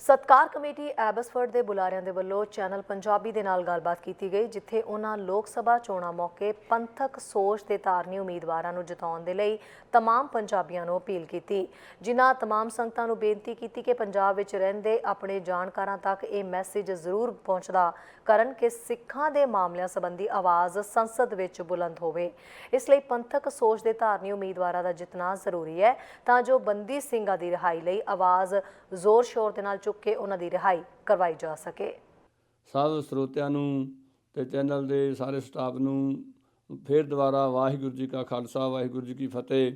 ਸਤਕਾਰ committee Abbotsford ਦੇ ਬੁਲਾਰਿਆਂ ਦੇ ਵੱਲੋਂ ਚੈਨਲ ਪੰਜਾਬੀ ਦੇ ਨਾਲ ਗੱਲਬਾਤ ਕੀਤੀ ਗਈ ਜਿੱਥੇ ਉਹਨਾਂ ਲੋਕ ਸਭਾ ਚੋਣਾਂ ਮੌਕੇ ਪੰਥਕ ਸੋਚ ਦੇ ਧਾਰਨੀ ਉਮੀਦਵਾਰਾਂ ਨੂੰ ਜਿਤਾਉਣ ਦੇ ਲਈ तमाम ਪੰਜਾਬੀਆਂ ਨੂੰ ਅਪੀਲ ਕੀਤੀ ਜਿਨ੍ਹਾਂ तमाम ਸੰਗਤਾਂ ਨੂੰ ਬੇਨਤੀ ਕੀਤੀ ਕਿ ਪੰਜਾਬ ਵਿੱਚ ਰਹਿੰਦੇ ਆਪਣੇ ਜਾਣਕਾਰਾਂ ਤੱਕ ਇਹ ਮੈਸੇਜ ਜ਼ਰੂਰ ਪਹੁੰਚਦਾ ਕਰਨ ਕਿ ਸਿੱਖਾਂ ਦੇ ਮਾਮਲਿਆਂ ਸੰਬੰਧੀ ਆਵਾਜ਼ ਸੰਸਦ ਵਿੱਚ ਬੁਲੰਦ ਹੋਵੇ ਇਸ ਲਈ ਪੰਥਕ ਸੋਚ ਦੇ ਧਾਰਨੀ ਉਮੀਦਵਾਰਾਂ ਦਾ ਜਿੱਤਣਾ ਜ਼ਰੂਰੀ ਹੈ ਤਾਂ ਜੋ ਬੰਦੀ ਸਿੰਘਾਂ ਦੀ ਰਿਹਾਈ ਲਈ ਆਵਾਜ਼ ਜ਼ੋਰ ਸ਼ੋਰ ਦੇ ਨਾਲ ਚੁੱਕ ਕੇ ਉਹਨਾਂ ਦੀ ਰਿਹਾਈ ਕਰਵਾਈ ਜਾ ਸਕੇ। ਸਭ ਸਰੋਤਿਆਂ ਨੂੰ ਤੇ ਚੈਨਲ ਦੇ ਸਾਰੇ ਸਟਾਫ ਨੂੰ ਫਿਰ ਦੁਬਾਰਾ ਵਾਹਿਗੁਰੂ ਜੀ ਕਾ ਖਾਲਸਾ, ਵਾਹਿਗੁਰੂ ਜੀ ਕੀ ਫਤਿਹ।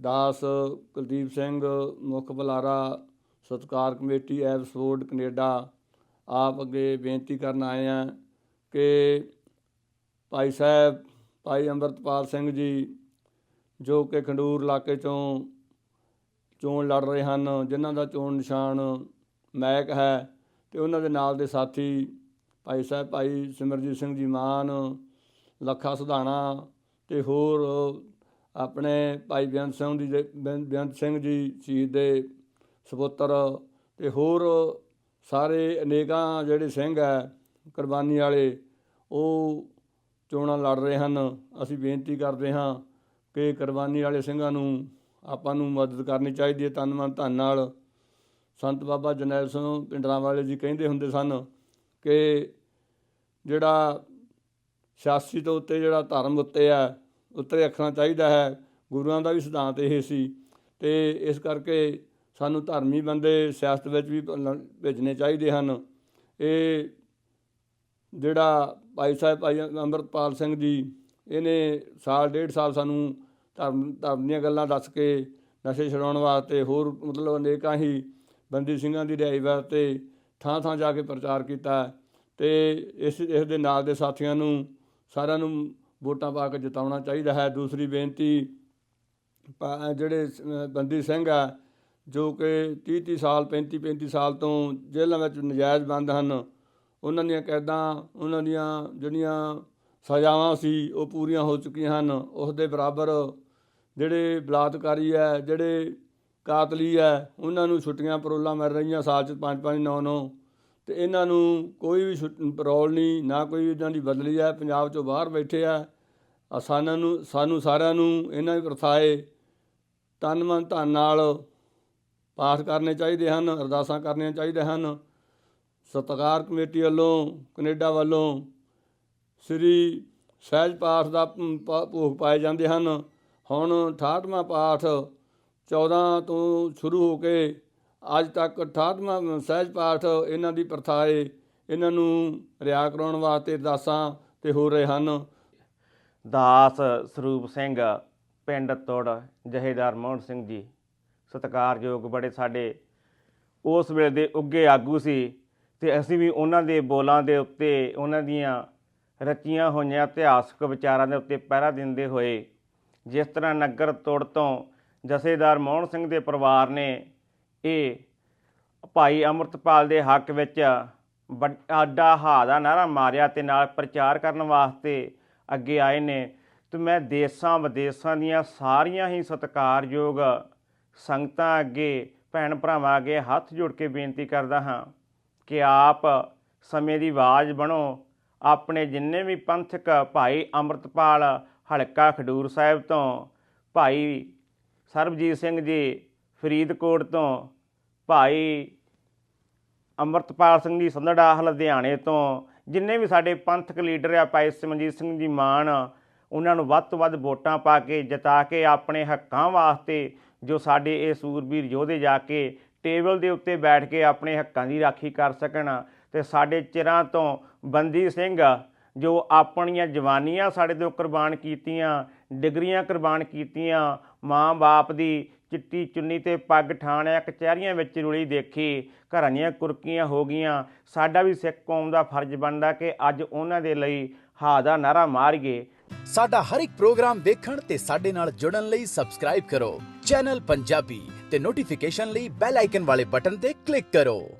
ਦਾਸ ਕੁਲਦੀਪ ਸਿੰਘ, ਮੁੱਖ ਬੁਲਾਰਾ, ਸਤਕਾਰ ਕਮੇਟੀ ਐਬਸਫੋਰਡ ਕੈਨੇਡਾ, ਆਪ ਅੱਗੇ ਬੇਨਤੀ ਕਰਨ ਆਏ ਆ ਕਿ ਭਾਈ ਸਾਹਿਬ, ਭਾਈ ਅੰਮ੍ਰਿਤਪਾਲ ਸਿੰਘ ਜੀ, ਜੋ ਕਿ ਖੰਡੂਰ ਇਲਾਕੇ ਚੋਂ ਚੋਣ ਲੜ ਰਹੇ ਹਨ, ਜਿਨ੍ਹਾਂ ਦਾ ਚੋਣ ਨਿਸ਼ਾਨ ਮੈਕ ਹੈ ਤੇ ਉਹਨਾਂ ਦੇ ਨਾਲ ਦੇ ਸਾਥੀ ਭਾਈ ਸਾਹਿਬ, ਭਾਈ ਸਿਮਰਜੀਤ ਸਿੰਘ ਜੀ ਮਾਨ, ਲੱਖਾ ਸੁਧਾਣਾ ਤੇ ਹੋਰ ਆਪਣੇ ਭਾਈ ਬੇਅੰਤ ਸਿੰਘ ਜੀ ਦੇ- ਬੇਅੰਤ ਬੇਅੰਤ ਸਿੰਘ ਜੀ ਸ਼ਹੀਦ ਦੇ ਸਪੁੱਤਰ ਤੇ ਹੋਰ ਸਾਰੇ ਅਨੇਕਾਂ ਜਿਹੜੇ ਸਿੰਘ ਹੈ, ਕੁਰਬਾਨੀ ਵਾਲੇ, ਉਹ ਚੋਣਾਂ ਲੜ ਰਹੇ ਹਨ। ਅਸੀਂ ਬੇਨਤੀ ਕਰਦੇ ਹਾਂ ਕਿ ਕੁਰਬਾਨੀ ਵਾਲੇ ਸਿੰਘਾਂ ਨੂੰ ਆਪਾਂ ਨੂੰ ਮਦਦ ਕਰਨੀ ਚਾਹੀਦੀ ਹੈ ਤਨ ਮਨ ਧਨ ਨਾਲ। ਸੰਤ ਬਾਬਾ ਜਰਨੈਲ ਸਿੰਘ ਪਿੰਡਰਾਂ ਵਾਲੇ ਜੀ ਕਹਿੰਦੇ ਹੁੰਦੇ ਸਨ ਕਿ ਜਿਹੜਾ ਸਿਆਸੀ ਤੋਂ ਉੱਤੇ ਜਿਹੜਾ ਧਰਮ ਉੱਤੇ ਆ ਉੱਤੇ ਰੱਖਣਾ ਚਾਹੀਦਾ ਹੈ, ਗੁਰੂਆਂ ਦਾ ਵੀ ਸਿਧਾਂਤ ਇਹ ਸੀ। ਤੇ ਇਸ ਕਰਕੇ ਸਾਨੂੰ ਧਰਮੀ ਬੰਦੇ ਸਿਆਸਤ ਵਿੱਚ ਵੀ ਲ- ਭੇਜਣੇ ਚਾਹੀਦੇ ਹਨ। ਇਹ ਜਿਹੜਾ ਭਾਈ ਸਾਹਿਬ ਭਾਈ ਅੰਮ੍ਰਿਤਪਾਲ ਸਿੰਘ ਜੀ, ਇਹਨੇ ਸਾਲ, ਡੇਢ ਸਾਲ ਸਾਨੂੰ ਧਰਮ ਧਰਮ ਦੀਆਂ ਗੱਲਾਂ ਦੱਸ ਕੇ ਨਸ਼ੇ ਛਡਾਉਣ ਵਾਸਤੇ ਹੋਰ ਮਤਲਬ ਅਨੇਕਾਂ ਹੀ ਬੰਦੀ ਸਿੰਘਾਂ ਦੀ ਰਿਹਾਈ ਵਾਸਤੇ ਥਾਂ ਥਾਂ ਜਾ ਕੇ ਪ੍ਰਚਾਰ ਕੀਤਾ ਤੇ ਇਸ ਇਸ ਦੇ ਨਾਲ ਦੇ ਸਾਥੀਆਂ ਨੂੰ ਸਾਰਿਆਂ ਨੂੰ ਵੋਟਾਂ ਪਾ ਕੇ ਜਿਤਾਉਣਾ ਚਾਹੀਦਾ ਹੈ। ਦੂਸਰੀ ਬੇਨਤੀ ਪਾ- ਜਿਹੜੇ ਬੰਦੀ ਸਿੰਘ ਆ, ਜੋ ਕਿ 30 30 ਸਾਲ 35 35 ਸਾਲ ਤੋਂ ਜੇਲ੍ਹਾਂ ਵਿੱਚ ਨਜਾਇਜ਼ ਬੰਦ ਹਨ, ਉਹਨਾਂ ਦੀਆਂ ਕੈਦਾਂ, ਉਹਨਾਂ ਦੀਆਂ ਜਿਹੜੀਆਂ ਸਜ਼ਾਵਾਂ ਸੀ ਉਹ ਪੂਰੀਆਂ ਹੋ ਚੁੱਕੀਆਂ ਹਨ। ਉਸ ਦੇ ਬਰਾਬਰ ਜਿਹੜੇ ਬਲਾਤਕਾਰੀ ਹੈ, ਜਿਹੜੇ ਕਾਤਲੀ ਹੈ, ਉਹਨਾਂ ਨੂੰ ਛੁੱਟੀਆਂ ਪਰੋਲਾਂ ਮਿਲ ਰਹੀਆਂ ਸਾਲ ਚ 5 5 9 9 ਤੇ ਇਹਨਾਂ ਨੂੰ ਕੋਈ ਵੀ ਛੁੱਟ- ਪਰੋਲ ਨਹੀਂ, ਨਾ ਕੋਈ ਇਹਨਾਂ ਦੀ ਬਦਲੀ ਹੈ। ਪੰਜਾਬ ਚੋਂ ਬਾਹਰ ਬੈਠੇ ਆ। ਅਸਾਨਾਂ ਨੂੰ, ਸਾਨੂੰ ਸਾਰਿਆਂ ਨੂੰ ਇਹਨਾਂ ਦੀ ਪ੍ਰਥਾਏ ਤਨ ਮਨ ਧਨ ਨਾਲ ਪਾਠ ਕਰਨੇ ਚਾਹੀਦੇ ਹਨ, ਅਰਦਾਸਾਂ ਕਰਨੀਆਂ ਚਾਹੀਦੀਆਂ ਹਨ। ਸਤਕਾਰ ਕਮੇਟੀ ਵੱਲੋਂ, ਕੈਨੇਡਾ ਵੱਲੋਂ ਸ੍ਰੀ ਸਹਿਜ ਪਾਠ ਦਾ ਭੋਗ ਪਾਏ ਜਾਂਦੇ ਹਨ। ਹੁਣ 68ਵਾਂ ਪਾਠ 14 ਤੋਂ ਸ਼ੁਰੂ ਹੋ ਕੇ ਅੱਜ ਤੱਕ 68ਵਾਂ ਸਹਿਜ ਪਾਠ ਇਹਨਾਂ ਦੀ ਪ੍ਰਥਾ ਏ ਇਹਨਾਂ ਨੂੰ ਰਿਆ ਕਰਾਉਣ ਵਾਸਤੇ ਦਾਸਾਂ ਤੇ ਹੋ ਰਹੇ ਹਨ। ਦਾਸ ਸਰੂਪ ਸਿੰਘ, ਪਿੰਡ ਤੋੜ, ਜਹੇਦਾਰ ਮੋਹਨ ਸਿੰਘ ਜੀ, ਸਤਿਕਾਰਯੋਗ ਬੜੇ ਸਾਡੇ ਉਸ ਵੇਲੇ ਦੇ ਉੱਗੇ ਆਗੂ ਸੀ ਤੇ ਅਸੀਂ ਵੀ ਉਹਨਾਂ ਦੇ ਬੋਲਾਂ ਦੇ ਉੱਤੇ, ਉਹਨਾਂ ਦੀਆਂ ਰਚੀਆਂ ਹੋਈਆਂ ਇਤਿਹਾਸਕ ਵਿਚਾਰਾਂ ਦੇ ਉੱਤੇ ਪਹਿਰਾ ਦਿੰਦੇ ਹੋਏ ਜਿਸ ਤਰ੍ਹਾਂ ਨਗਰ ਤੋੜ ਤੋਂ ਜਥੇਦਾਰ ਮੋਹਨ ਸਿੰਘ ਦੇ ਪਰਿਵਾਰ ਨੇ ਇਹ ਭਾਈ ਅਮਰਤਪਾਲ ਦੇ ਹੱਕ ਵਿੱਚ ਵੱਡ- ਆਡਾ ਹਾ ਦਾ ਨਾਰਾ ਮਾਰਿਆ ਤੇ ਨਾਲ ਪ੍ਰਚਾਰ ਕਰਨ ਵਾਸਤੇ ਅੱਗੇ ਆਏ ਨੇ। ਤੇ ਮੈਂ ਦੇਸਾਂ ਵਿਦੇਸਾਂ ਦੀਆਂ ਸਾਰੀਆਂ ਹੀ ਸਤਿਕਾਰਯੋਗ ਸੰਗਤਾਂ ਅੱਗੇ, ਭੈਣ ਭਰਾਵਾਂ ਅੱਗੇ ਹੱਥ ਜੋੜ ਕੇ ਬੇਨਤੀ ਕਰਦਾ ਹਾਂ ਕਿ ਆਪ ਸਮੇਂ ਦੀ ਆਵਾਜ਼ ਬਣੋ। ਆਪਣੇ ਜਿੰਨੇ ਵੀ ਪੰਥਕ ਭਾਈ ਅੰਮ੍ਰਿਤਪਾਲ ਹਲਕਾ ਖਡੂਰ ਸਾਹਿਬ ਤੋਂ ਭਾਈ ਸਰਬਜੀਤ ਸਿੰਘ ਜੀ ਫਰੀਦਕੋਟ ਤੋਂ ਭਾਈ ਅੰਮ੍ਰਿਤਪਾਲ ਸਿੰਘ ਜੀ ਸੰਧੜਾ, ਲੁਧਿਆਣੇ ਤੋਂ, ਜਿੰਨੇ ਵੀ ਸਾਡੇ ਪੰਥਕ ਲੀਡਰ ਆ, ਭਾਈ ਸਿਮਰਜੀਤ ਸਿੰਘ ਜੀ ਮਾਨ, ਉਹਨਾਂ ਨੂੰ ਵੱਧ ਤੋਂ ਵੱਧ ਵੋਟਾਂ ਪਾ ਕੇ ਜਿਤਾ ਕੇ ਆਪਣੇ ਹੱਕਾਂ ਵਾਸਤੇ ਜੋ ਸਾਡੇ ਇਹ ਸੂਰਬੀਰ ਯੋਧੇ ਜਾ ਕੇ ਟੇਬਲ ਦੇ ਉੱਤੇ ਬੈਠ ਕੇ ਆਪਣੇ ਹੱਕਾਂ ਦੀ ਰਾਖੀ ਕਰ ਸਕਣ ਤੇ ਸਾਡੇ ਚਿਰਾਂ ਤੋਂ ਬੰਦੀ ਸਿੰਘ ਜੋ ਆਪਣੀਆਂ ਜਵਾਨੀਆਂ ਸਾਡੇ ਤੋਂ ਕੁਰਬਾਨ ਕੀਤੀਆਂ, ਡਿਗਰੀਆਂ ਕੁਰਬਾਨ ਕੀਤੀਆਂ ਮਾਂ-ਬਾਪ ਦੀ ਚਿੱਟੀ ਚੁੰਨੀ ਤੇ ਪੱਗ ਠਾਣਿਆ, ਕਚਹਿਰੀਆਂ ਵਿੱਚ ਰੁਲੀ ਦੇਖੀ, ਘਰਾਂ ਦੀਆਂ ਕੁਰਕੀਆਂ ਹੋ ਗਈਆਂ। ਸਾਡਾ ਵੀ ਸਿੱਖ ਕੌਮ ਦਾ ਫਰਜ਼ ਬਣਦਾ ਕਿ ਅੱਜ ਉਹਨਾਂ ਦੇ ਲਈ ਹਾ ਦਾ ਨਾਰਾ ਮਾਰੀਏ। ਸਾਡਾ ਹਰ ਇੱਕ ਪ੍ਰੋਗਰਾਮ ਦੇਖਣ ਤੇ ਸਾਡੇ ਨਾਲ ਜੁੜਨ ਲਈ ਸਬਸਕ੍ਰਾਈਬ ਕਰੋ। ਚੈਨਲ ਪੰਜਾਬੀ ਤੇ ਨੋਟੀਫਿਕੇਸ਼ਨ ਲਈ ਬੈਲ ਆਈਕਨ ਵਾਲੇ ਬਟਨ ਤੇ ਕਲਿੱਕ ਕਰੋ।